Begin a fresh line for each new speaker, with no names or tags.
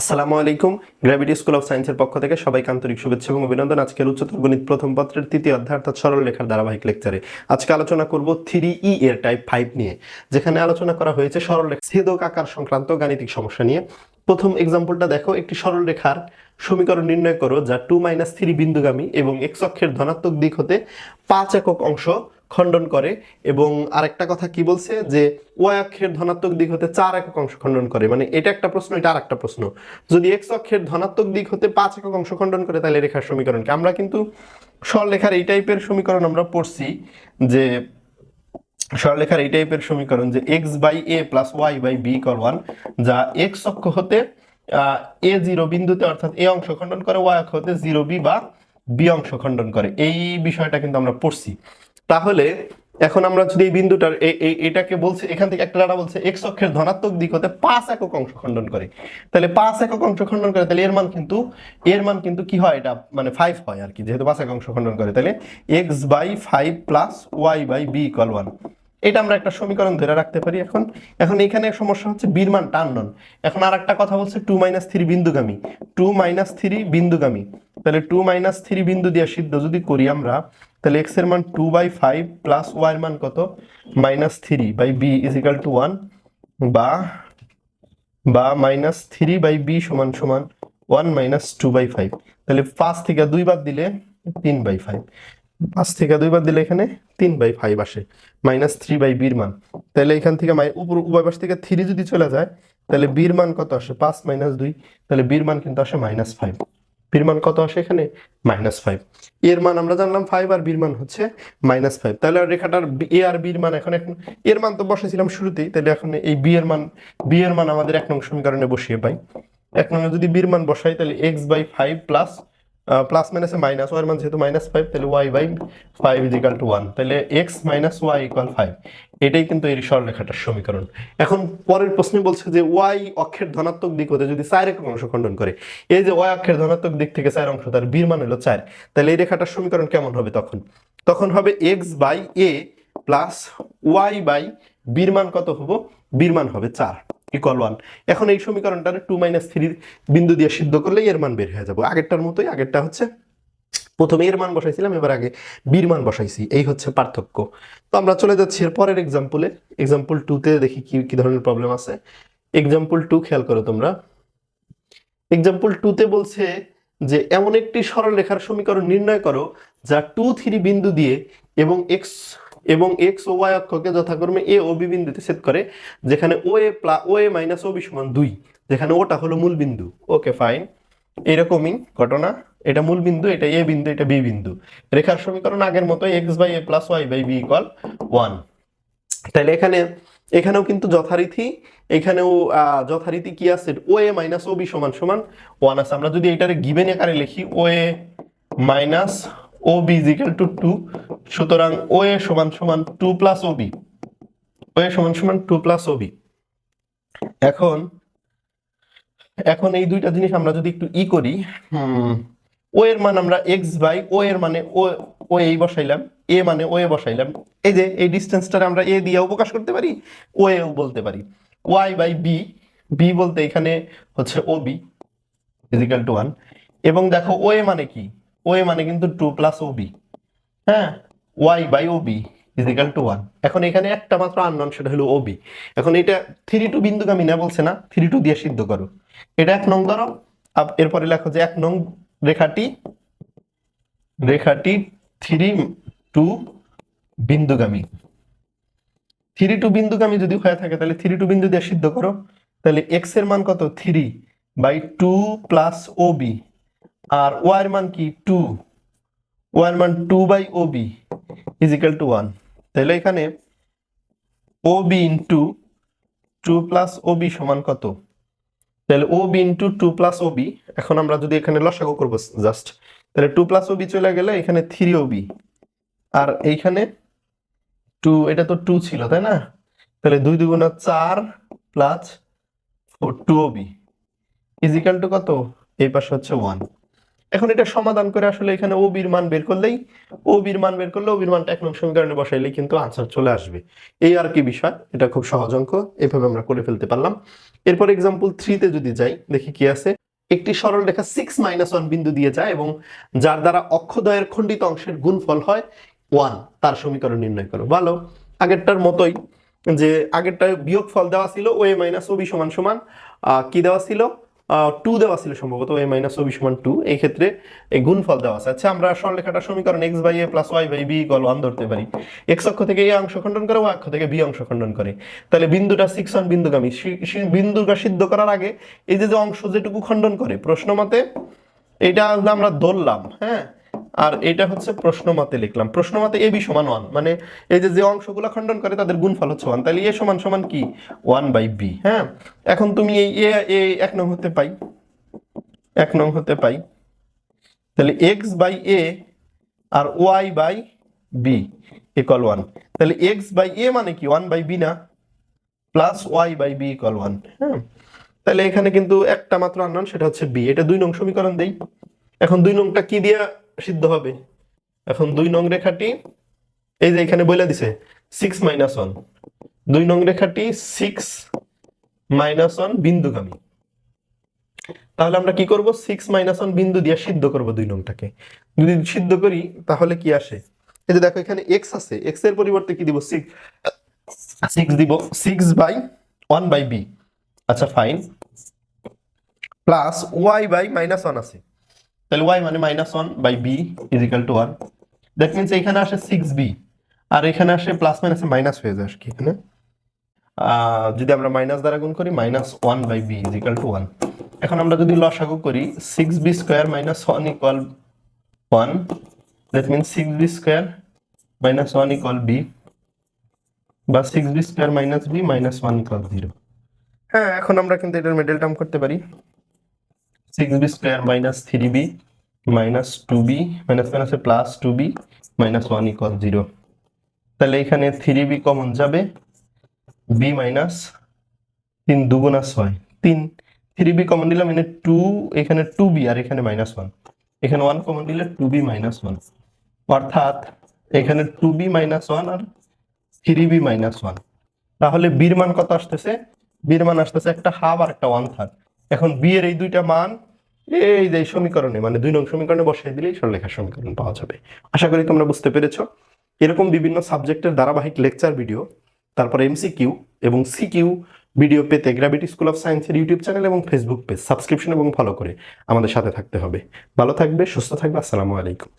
আসসালামু আলাইকুম। Gravity school of সায়েন্সের পক্ষ থেকে সবাইকে আন্তরিক শুভেচ্ছা এবং অভিনন্দন। আজকের উচ্চতর গণিত প্রথম পত্রের তৃতীয় অধ্যায় অর্থাৎ সরল লেখার ধারাবাহিক লেকচারে। আজকে আলোচনা করব থ্রি ই এর টাইপ ফাইভ নিয়ে, যেখানে আলোচনা করা হয়েছে সরল রেখা ছেদক আকার সংক্রান্ত গাণিতিক সমস্যা নিয়ে। প্রথম এক্সাম্পলটা দেখো, একটি সরল রেখার সমীকরণ নির্ণয় করো যা টু মাইনাস থ্রি বিন্দুগামী এবং এক্স অক্ষের ধনাত্মক দিক হতে পাঁচ একক অংশ খণ্ডন করে এবং আরেকটা কথা কি বলছে? যে ওয়াই অক্ষের ধনাত্মক দিক হতে চার একক অংশ খণ্ডন করে। মানে এটা একটা প্রশ্ন, এটা আর একটা প্রশ্ন। যদি এক্স অক্ষের ধনাত্মক দিক হতে পাঁচ একক অংশ খণ্ডন করে, তাহলে রেখার সমীকরণকে। আমরা কিন্তু সরলরেখার এই টাইপের সমীকরণ আমরা পড়ছি যে সরলরেখার এই টাইপের সমীকরণ যে x by a plus y by b equal one যা এক্স অক্ষ হতে এ জিরো বিন্দুতে, অর্থাৎ এ অংশ খণ্ডন করে ওয়াই অক্ষ হতে জিরো বি বা বি অংশ খণ্ডন করে। এই বিষয়টা কিন্তু আমরা পড়ছি। তাহলে এখন আমরা যদি এই বিন্দুটার এটাকে বলছে, এখান থেকে একটা ডাটা বলছে এক্স অক্ষের ধনাত্মক দিক হতে পাঁচ একক অংশ খণ্ডন করে। তাহলে পাঁচ একক অংশ খণ্ডন করে, তাহলে এর মান কিন্তু, এর মান কিন্তু কি হয় এটা? মানে ফাইভ হয় আর কি, যেহেতু পাঁচ একক অংশ খণ্ডন করে। তাহলে x by five plus y by b equal one এটা আমরা একটা সমীকরণ ধরে রাখতে পারি এখন। এখন এখানে সমস্যা হচ্ছে বীর মান টান্ডন এখন আর একটা কথা বলছে টু মাইনাস থ্রি বিন্দুগামী। টু মাইনাস থ্রি বিন্দুগামী। তাহলে টু মাইনাস থ্রি বিন্দু দিয়ে সিদ্ধ যদি করি আমরা, তাহলে এক্সের মান two by five plus y মান কত? Minus three by b is equal to one বা বা মাইনাস থ্রি বাই বি সমান সমান one minus two by five তাহলে পাঁচ থেকে দুই বাদ দিলে তিন বাই ফাইভ পাঁচ থেকে দুই বাদ দিলে এখানে তিন বাই ফাইভ আসে মাইনাস থ্রি বাই বির মান। তাহলে এখান থেকে উপর উভয় পাশ থেকে থ্রি যদি চলে যায়, তাহলে বির মান কত আসে? পাঁচ মাইনাস দুই, তাহলে বির মান কিন্তু আসে মাইনাস ফাইভ বির মান কত আসে এখানে? মাইনাস ফাইভ এর মান আমরা জানলাম ফাইভ আর বির মান হচ্ছে মাইনাস ফাইভ তাহলে রেখাটার এ আর বির মান এখন এখন এর মান তো বসেছিলাম শুরুতেই, তাহলে এখন এই বি এর মান বি এর মান আমাদের এক নং সমীকরণে বসিয়ে পাই। এক নং যদি বির মান বসাই, তাহলে x by five plus plus মাইনাসে মাইনাস ওয়ার মান যেহেতু মাইনাস ফাইভ তাহলে y by five is equal to one তাহলে x minus y equal five এটাই কিন্তু এই সরলরেখাটার সমীকরণ। এখন পরের প্রশ্নে বলছে যে ওয়াই অক্ষের ধনাত্মক দিক হতে যদি চার একক অংশ খণ্ডন করে, এই যে ওয়াই অক্ষের ধনাত্মক দিক থেকে চার অংশ, তার বীর মান হলো চার। তাহলে এই রেখাটার সমীকরণ কেমন হবে তখন? তখন হবে x by a plus y by বীর মান কত হব? বীর মান হবে চার। ইকুয়াল ওয়ান এখন এই সমীকরণটা টু মাইনাস থ্রি বিন্দু দিয়ে সিদ্ধ করলে এর মান বের হয়ে যাব। আগেরটার মতোই, আগেরটা হচ্ছে প্রথমে এর মান বসাইছিলাম, এবার আগে বীর মান বসাইছি। এই হচ্ছে পার্থক্য। তো আমরা চলে যাচ্ছি এর পরের এক্সাম্পলে এক্সাম্পল টুতে দেখি কি কি ধরনের প্রবলেম আছে। এক্সাম্পল টু খেয়াল করো তোমরা। এক্সাম্পল টুতে বলছে যে, এমন একটি সরলরেখার সমীকরণ নির্ণয় করো যা টু থ্রি বিন্দু দিয়ে এবং এক্স এবং এক্স ও ওয়াই অক্ষকে যথাক্রমে এ ও বি বিন্দুতে ছেদ করে, যেখানে ও এ প্লা ও এ মাইনাস ও বি সমান দুই, যেখানে ওটা হলো মূল বিন্দু। ওকে ফাইন এরকমই ঘটনা। এটা মূল বিন্দু, এটা এ বিন্দু, এটা বি বিন্দু। রেখার সমীকরণ আগের মতো x by a plus y by b equal one তাহলে এখানে, এখানেও কিন্তু যথারীতি, এখানেও যথারীতি কি আছে? ও এ মাইনাস ও বি সমান সমান ওয়ান আছে। আমরা যদি এটারে গিভেন আকারে লিখি O A minus O B is equal to two সুতরাং ও এ সমান সমান two plus O B O A সমান সমান টু প্লাস ও বি এখন এখন এই দুইটা জিনিস আমরা যদি একটু ই করি হুম, ও এর মান আমরা এক্স বাই ও এর মানে ও ও এই বসাইলাম এ মানে ও এ বসাইলাম। এই যে এই ডিস্টেন্সটা আমরা এ দিয়েও প্রকাশ করতে পারি ও এও বলতে পারি। ওয়াই বাই বি বি বলতে এখানে হচ্ছে ও বি টু ওয়ান এবং দেখো ও এ মানে কি? ও এ মানে কিন্তু টু প্লাস ও বি হ্যাঁ? Y by O B is equal to one এখন এখানে একটা মাত্র আননন সেটা হলো ও বি এখন এটা থ্রি টু বিন্দুগামী না বলছে না থ্রি টু দিয়ে সিদ্ধ করো। এটা এক নং ধরো। এরপরে লেখো যে এক নং রেখাটি রেখাটি থ্রি টু বিন্দুগামী। থ্রি টু বিন্দুগামী যদি হয়ে থাকে, তাহলে থ্রি টু বিন্দু দিয়ে সিদ্ধ করো। তাহলে এক্সের মান কত? Three by two plus O B R y এর মান কি টু ওয়াই এর মান two by O B is equal to one তাহলে এখানে O B into two plus O B সমান কত? তাহলে O B into two plus O B এখন আমরা যদি এখানে লসাগু করব জাস্ট তাহলে টু প্লাস ও বি চলে গেলে এখানে থ্রি ও বি আর এইখানে টু এটা তো টু ছিল, তাই না? তাহলে দুই দুগুণা চার plus two O B is equal two কত? এই পাশে হচ্ছে ওয়ান এখন এটা সমাধান করে আসলে এখানে ও বির মান বের করলেই ও বির মান বের করলে ও বির মানটা এক নং সমীকরণে বসাইলেই কিন্তু আনসার চলে আসবে। এই আর কি বিষয়, এটা খুব সহজ অঙ্ক, এভাবে আমরা করে ফেলতে পারলাম। এরপর এক্সাম্পল থ্রিতে যদি যাই, দেখি কি আছে। একটি সরল রেখা সিক্স মাইনাস ওয়ান বিন্দু দিয়ে যায় এবং যার দ্বারা অক্ষদয়ের খণ্ডিত অংশের গুণফল হয় ওয়ান তার সমীকরণ নির্ণয় করো। ভালো, আগেরটার মতোই যে আগেরটা বিয়োগ ফল দেওয়া ছিল ও এ মাইনাস ও বি সমান সমান কি দেওয়া ছিল? টু দেওয়া ছিল সম্ভবত এ মাইনাস ওবি সমান টু এই ক্ষেত্রে এই গুণফল দেওয়া আছে। আচ্ছা আমরা সরলরেখাটা সমীকরণ x by a plus y by b equal one ধরতে পারি। এক্স অক্ষ থেকে এ অংশ খণ্ডন করে ওয়াই অক্ষ থেকে বি অংশ খণ্ডন করে। তাহলে বিন্দুটা সিক্স ওয়ান বিন্দুগামী। বিন্দুটা সিদ্ধ করার আগে এই যে যে অংশ যেটুকু খণ্ডন করে, প্রশ্ন মতে, এটা আমরা ধরলাম হ্যাঁ? আর এটা হচ্ছে প্রশ্ন মতে লিখলাম। প্রশ্ন মতে এ বি সমান ওয়ান মানে এই যে যে অংশগুলো খণ্ডন করে তাদের গুণফল হচ্ছে ওয়ান তাহলে এ সমান সমান কি? ওয়ান বাই বি হ্যাঁ? এখন তুমি এই এ এক নং হতে পাই, এক নং হতে পাই, তাহলে x by a R y by b equal one তাহলে এক্স বাই এ মানে কি? ওয়ান বাই বি না? Plus y by b equal one হ্যাঁ? তাহলে এখানে কিন্তু একটা মাত্র আননোন, সেটা হচ্ছে বি এটা দুই নং সমীকরণ দেই। এখন দুই নংটা কি দিয়ে সিদ্ধ হবে। এখন দুই নং রেখাটি, এই যে এখানে বলে দিছে সিক্স মাইনাস ওয়ান দুই নং রেখাটি সিক্স মাইনাস ওয়ান বিন্দুগামী। তাহলে আমরা কি করব? সিক্স মাইনাস ওয়ান বিন্দু দিয়ে সিদ্ধ করব দুই নংটাকে। যদি সিদ্ধ করি, তাহলে কি আসে? এই যে দেখো, এখানে এক্স আছে এক্সের পরিবর্তে কি দিব? সিক্স সিক্স দিব six by one by b আচ্ছা fine plus y by minus one আছে। তাহলে ওয়াই মানে minus one by b is equal to one that means এখানে আসে সিক্স বি আর এখানে আসে প্লাস মাইনাসে মাইনাস হয়ে যায় কি এখানে। যদি আমরা মাইনাস দ্বারা গুণ করি minus one by b is equal to one এখন আমরা যদি লসাগু করি six b square minus one equal one that means six b square minus one equal b বা six b square minus b minus one equal zero হ্যাঁ এখন আমরা কিন্তু এটার মিডল টার্ম করতে পারি। Six b square minus three b minus two b minus মাইনাসে plus two b minus one equal zero তাহলে এখানে থ্রি বি কমন যাবে বি মাইনাস তিন দুগুণা ছয়। তিন থ্রি বি কমন দিলাম, এখানে টু এখানে টু বি আর এখানে মাইনাস ওয়ান এখানে ওয়ান কমন দিলে টু বি মাইনাস ওয়ান অর্থাৎ এখানে টু বি মাইনাস ওয়ান আর থ্রি বি মাইনাস ওয়ান তাহলে বির মান কত আসতেছে? বির মান আসতেছে একটা হাফ আর একটা ওয়ান থার্ড এখন বি এর এই দুইটা মান, এই যে সমীকরণে মানে দুই নং সমীকরণে বসাই দিলেই সরলেখার সমীকরণ পাওয়া যাবে। আশা করি তোমরা বুঝতে পেরেছ। এরকম বিভিন্ন সাবজেক্টের ধারাবাহিক লেকচার ভিডিও, তারপর এমসিকিউ এবং সিকিউ ভিডিও পেতে গ্র্যাভিটি স্কুল অফ সায়েন্সের ইউটিউব চ্যানেল এবং ফেসবুক পেজ সাবস্ক্রিপশন এবং ফলো করে আমাদের সাথে থাকতে হবে। ভালো থাকবে, সুস্থ থাকবে, আসসালামু আলাইকুম।